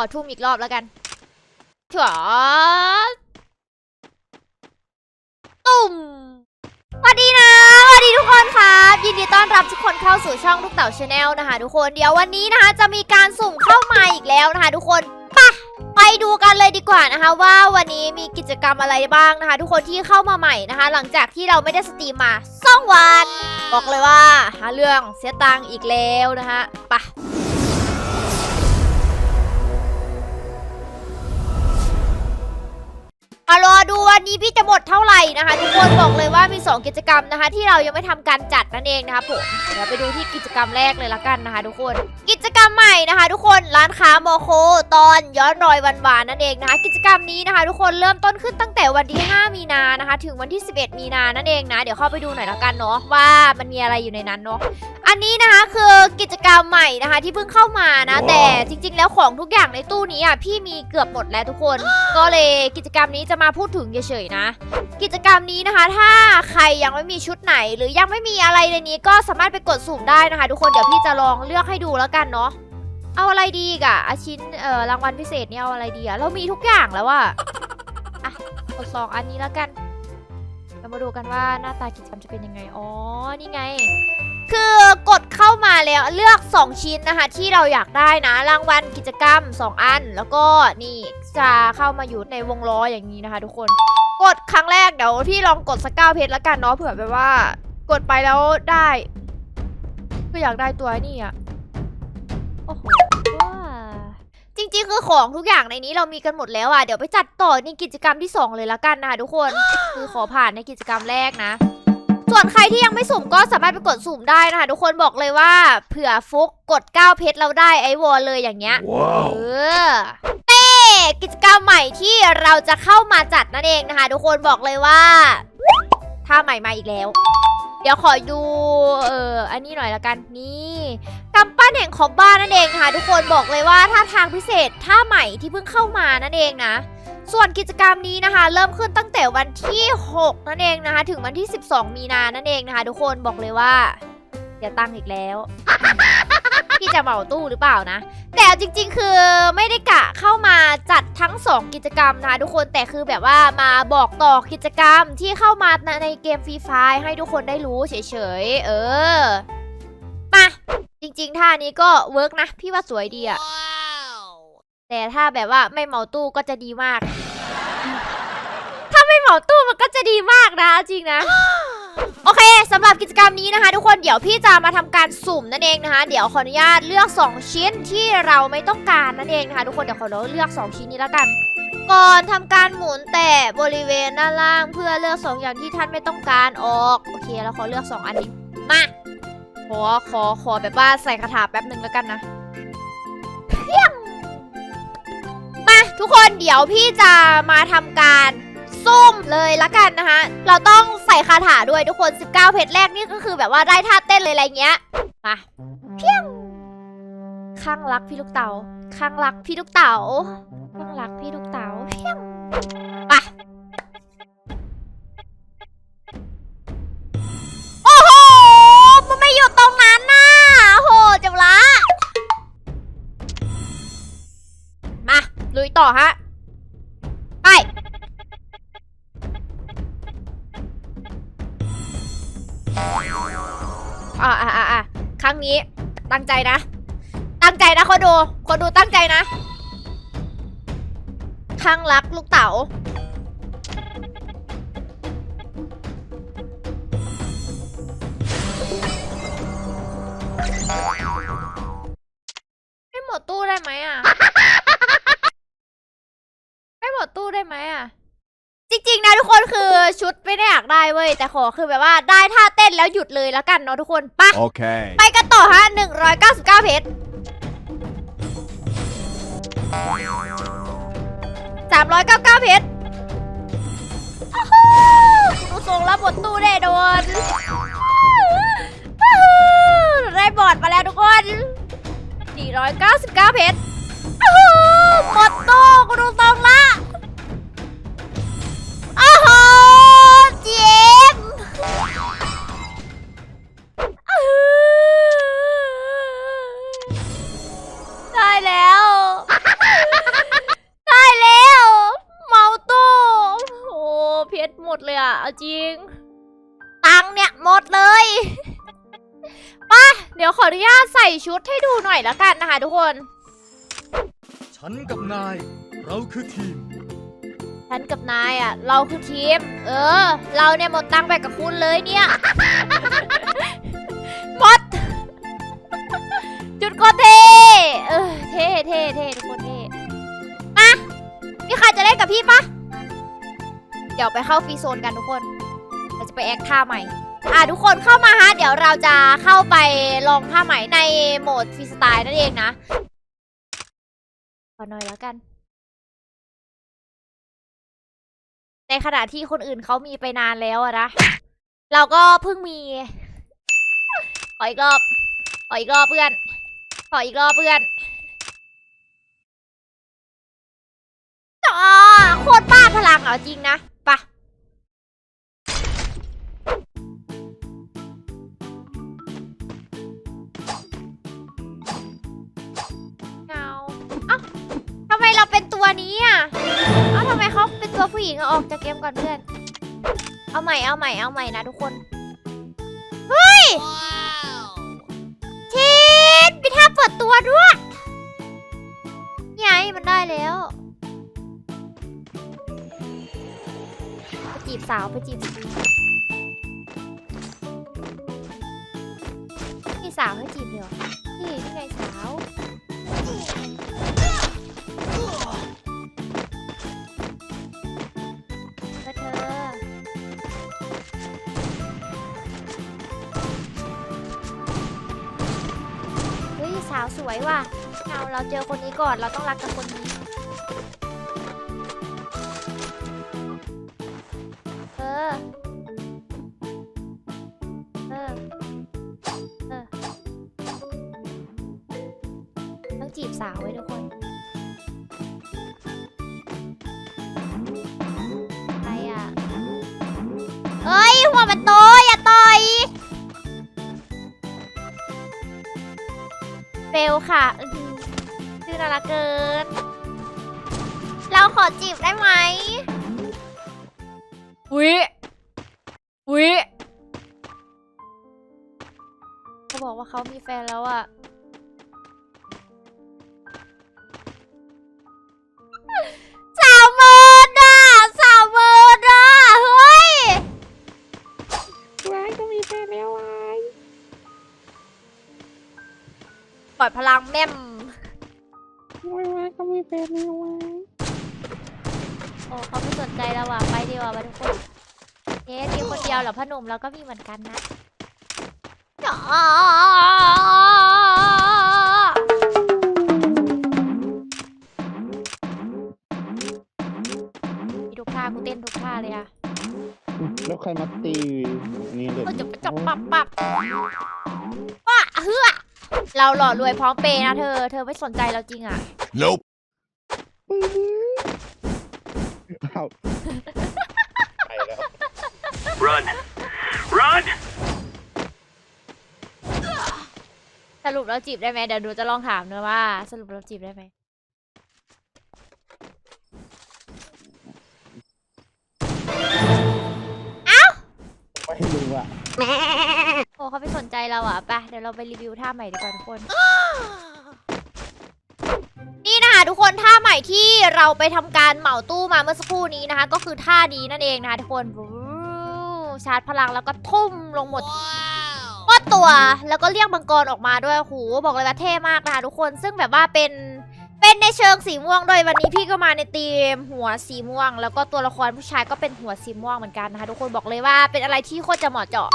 อทุ่มอีกรอบแล้วกันถั่วตุ่มสวัสดีนะสวัสดีทุกคนครับ ยินดีต้อนรับทุกคนเข้าสู่ช่องลูกเต่าชาแนลนะคะ ทุกคนเดี๋ยววันนี้นะคะ จะมีการสุ่มเข้ามาอีกแล้วนะคะ ทุกคนไปะไปดูกันเลยดีกว่านะคะ ว่าวันนี้มีกิจกรรมอะไรบ้างนะคะ ทุกคนที่เข้ามาใหม่นะคะ หลังจากที่เราไม่ได้สตรีมมาสองวัน บอกเลยว่าหาเรื่องเสียตังค์อีกแล้วนะคะไปะ มารอดูวันนี้พี่จะหมดเท่าไหร่นะคะทุกคนบอกเลยว่ามี 2 กิจกรรมนะคะ ที่เรายังไม่ทำการจัดนั่นเองนะคะผมเดี๋ยวไปดูที่กิจกรรมแรกเลยละกันนะคะ ทุกคน กิจกรรมใหม่นะคะ ทุกคนร้านค้าโมโค ตอนย้อนรอยวันวานนั่นเองนะคะ กิจกรรมนี้นะคะ ทุกคนเริ่มต้นขึ้นตั้งแต่วันที่ 5 มีนานะคะ ถึงวันที่ 11 มีนานั่นเองนะ เดี๋ยวเข้าไปดูหน่อยละกันเนาะว่ามันมีอะไรอยู่ในนั้นเนาะ อันนี้นะคะคือกิจกรรมใหม่นะคะ ที่เพิ่งเข้ามานะว้าวแต่จริง ๆ แล้วของทุกอย่างในตู้นี้อะพี่มีเกือบหมดแล้วทุกคน ก็เลยกิจกรรมนี้จะมาพูดถึงเฉยๆนะ กิจกรรมนี้นะคะ ถ้าใครยังไม่มีชุดไหน หรือยังไม่มีอะไรในนี้ก็สามารถไปกดสุ่มได้นะคะ ทุกคนเดี๋ยวพี่จะลองเลือกให้ดูแล้วกันเนาะเอาอะไรดีอีกอะอาชิ้นเอ่อรางวัลพิเศษเนี่ยเอาอะไรดีอะเรามีทุกอย่างแล้วอะอะกดสองอันนี้แล้วกัน เรามาดูกันว่าหน้าตากิจกรรมจะเป็นยังไง อ๋อ นี่ไง คือกดเข้ามาแล้วเลือก 2 ชิ้นนะคะ ที่เราอยากได้นะ รางวัลกิจกรรม 2 อัน แล้วก็นี่จะเข้ามาอยู่ในวงล้ออย่างนี้นะคะ ทุกคนกดครั้งแรกเดี๋ยวพี่ลองกดสก้าเพชรแล้วกันเนาะเผื่อแบบว่า กดไปแล้วได้ก็อยากได้ตัวนี่อะโอ้โหว้าจริงๆ คือของทุกอย่างในนี้เรามีกันหมดแล้วอะ เดี๋ยวไปจัดต่อในกิจกรรมที่สองเลยละกันนะคะทุกคน คือขอผ่านในกิจกรรมแรกนะ ส่วนใครที่ยังไม่สุ่มก็สามารถไปกดสุ่มได้นะคะ ทุกคนบอกเลยว่าเผื่อฟุกกด 9 เพชรเราได้ไอวอลเลยอย่างเงี้ย เอ Wow. อเต้กิจกรรมใหม่ที่เราจะเข้ามาจัดนั่นเองนะคะ ทุกคนบอกเลยว่าท่าใหม่มาอีกแล้ว เดี๋ยวขอดู เอออันนี้หน่อยละกันนี่กำปั้นแห่งคอบบ้านนั่นเองค่ะ ทุกคนบอกเลยว่าท่าทางพิเศษท่าใหม่ที่เพิ่งเข้ามานั่นเองนะ ส่วนกิจกรรมนี้นะคะ เริ่มขึ้นตั้งแต่วันที่ 6 นั่นเองนะคะ ถึงวันที่ 12 มีนานั่นเองนะคะ ทุกคนบอกเลยว่าอย่าตั้งอีกแล้ว พี่จะเหมาตู้หรือเปล่านะ แต่เอาจริง ๆ คือไม่ได้กะเข้ามาจัดทั้ง 2 กิจกรรมนะคะทุกคนแต่คือแบบว่ามาบอกต่อกิจกรรมที่เข้ามาในเกมฟรีไฟให้ทุกคนได้รู้เฉยๆเออมาจริง ๆ ท่านี้ก็เวิร์กนะ พี่ว่าสวยดีอะแต่ถ้าแบบว่าไม่เหมาตู้ก็จะดีมาก ถ้าไม่เหมาตู้มันก็จะดีมากนะเอาจริงนะโอ เคสำหรับกิจกรรมนี้นะคะ ทุกคนเดี๋ยวพี่จะมาทำการสุ่มนั่นเองนะคะ เดี๋ยวขออนุญาตเลือก 2 ชิ้นที่เราไม่ต้องการนั่นเองนะคะทุกคนเดี๋ยวขอเลือก 2 ชิ้นนี้แล้วกัน ก่อนทำการหมุนแต่บริเวณด้านล่างเพื่อเลือก 2 อย่างที่ท่านไม่ต้องการออกโอเคแล้วขอเลือก 2 อันนี้มาขอขอขอแบบว่าใส่คาถาแป๊บหนึ่งแล้วกันนะเพียงมาทุกคนเดี๋ยวพี่จะมาทำการ ซุ่มเลยละกันนะคะเราต้องใส่คาถาด้วยทุกคน 19 เพชรแรกนี่ก็คือแบบว่าได้ท่าเต้นเลยอะไรเงี้ยมาเพียงข้างรักพี่ลูกเต๋าข้างรักพี่ลูกเต๋าข้างรักพี่ลูกเต๋าเพียงไปโอ้โหมันไม่อยู่ตรงนั้นน่ะโหเจังละมาลุยต่อฮะ อ่าอ่าอ่าครั้งนี้ตั้งใจนะ ตั้งใจนะคนดูคนดูตั้งใจนะข้างรักลูกเต๋า ทุกคนคือชุดไม่ได้อยากได้เว้ยแต่ขอคือแบบว่าได้ท่าเต้นแล้วหยุดเลยแล้วกันเนาะทุกคนไปะ Okay. ไปกันต่อฮะ 199 เพชร399เพชรอ้าวดูทรงแล้วหมดตู้แน่โดนได้บอร์ดมาแล้วทุกคน499 เพชรอ้าวหมดตู้ เอาจริง ตังค์เนี่ยหมดเลยไปะเดี๋ยวขออนุญาตใส่ชุดให้ดูหน่อยแล้วกันนะคะทุกคน ฉันกับนาย เราคือทีม ฉันกับนายอะ เราคือทีม เออ เราเนี่ยหมดตังค์ไปกับคุณเลยเนี่ย ดี๋ยวไปเข้าฟรีโซนกันทุกคน เราจะไปแอคท่าใหม่ อะทุกคนเข้ามาฮะ เดี๋ยวเราจะเข้าไปลองท่าใหม่ในโหมดฟรีสไตล์นั่นเองนะขอหน่อยแล้วกัน ในขณะที่คนอื่นเขามีไปนานแล้วอะนะ เราก็เพิ่งมี ขออีกรอบ ขออีกรอบเพื่อน ขออีกรอบเพื่อนอ๋อโคตรบ้าพลังเอาจริงนะ เราเป็นตัวนี้อะเอ้าทำไมเขาเป็นตัวผู้หญิงอะออกจากเกมก่อนเพื่อน เอาใหม่เอาใหม่เอาใหม่นะทุกคน เฮ้ยชิดมีท่าเปิดตัวด้วยนี่ไงมันได้แล้วไปจีบสาวไปจีบมีสาวให้จีบเดียวนี่นี่ไงสาว สาวสวยว่ะเอาเราเจอคนนี้ก่อนเราต้องรักกับคนนี้ ค่ะอื้อหือชื่อน่ารักเกิน เราขอจีบได้ไหมวิวิเขาบอกว่าเขามีแฟนแล้วอะ ปล่อยพลังแม่มว้ายวายก็มีแฟนแล้วว้ายโอ้เขาไม่สนใจเราว่ะไปดีกว่าไปทุกคนเอ๊ะมีคนเดียวเหรอพ่อหนุ่มเราก็มีเหมือนกันนะอ๋อทุกท่ากูเต้นทุกท่าเลยอะแล้วใครมาตีนี่เลย ก็จะจับปับปับว้าเฮือ เราหล่อรวยพร้อมเปย์นะเธอ เธอไม่สนใจเราจริงอะ Nope อ้าวไปแล้ว Run! Run! สรุปเราจีบได้ไหมเดี๋ยวดูจะลองถามเนอะว่า สรุปเราจีบได้ไหมไม่รู้อะ ใจเราอะไปเดี๋ยวเราไปรีวิวท่าใหม่ดีกว่าทุกคน นี่นะคะทุกคนท่าใหม่ที่เราไปทำการเหมาตู้มาเมื่อสักครู่นี้นะคะ ก็คือท่านี้นั่นเองนะคะทุกคนวู้ชาร์จพลังแล้วก็ทุ่มลงหมด ก็ตัวแล้วก็เรียกมังกรออกมาด้วยโหบอกเลยว่าเท่มากนะคะทุกคนซึ่งแบบว่าเป็นเป็นในเชิงสีม่วงโดยวันนี้พี่ก็มาในธีมหัวสีม่วง แล้วก็ตัวละครผู้ชายก็เป็นหัวสีม่วงเหมือนกันนะคะทุกคนบอกเลยว่าเป็นอะไรที่โคตรจะเหมาะเจาะ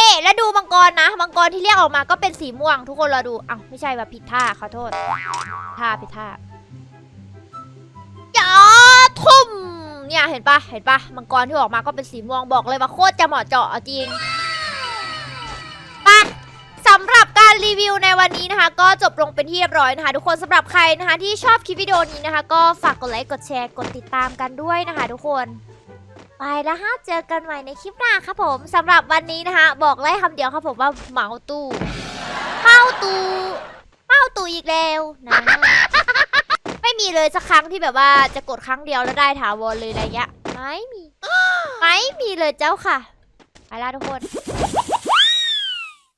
นี่แล้วดูมังกรนะ มังกรที่เรียกออกมาก็เป็นสีม่วง ทุกคนรอดูอ้าวไม่ใช่ว่าผิดท่าขอโทษท่าผิดท่าอย่าทุ่มเนี่ยเห็นปะเห็นปะมังกรที่ออกมาก็เป็นสีม่วงบอกเลยว่าโคตรจะเหมาะเจาะจริงปะสำหรับการรีวิวในวันนี้นะคะ ก็จบลงเป็นที่เรียบร้อยนะคะ ทุกคนสำหรับใครนะคะ ที่ชอบคลิปวิดีโอนี้นะคะ ก็ฝากกดไลค์กดแชร์กดติดตามกันด้วยนะคะ ทุกคน ไปแล้วฮะเจอกันใหม่ในคลิปหน้าครับผมสำหรับวันนี้นะคะบอกเลยคำเดียวครับผมว่าเหมาตู้เป้าตู้เป้าตู้อีกแล้วนะไม่มีเลยสักครั้งที่แบบว่าจะกดครั้งเดียวแล้วได้ถาวรเลยอะไรเงี้ยไม่มีไม่มีเลยเจ้าค่ะไปละทุกคน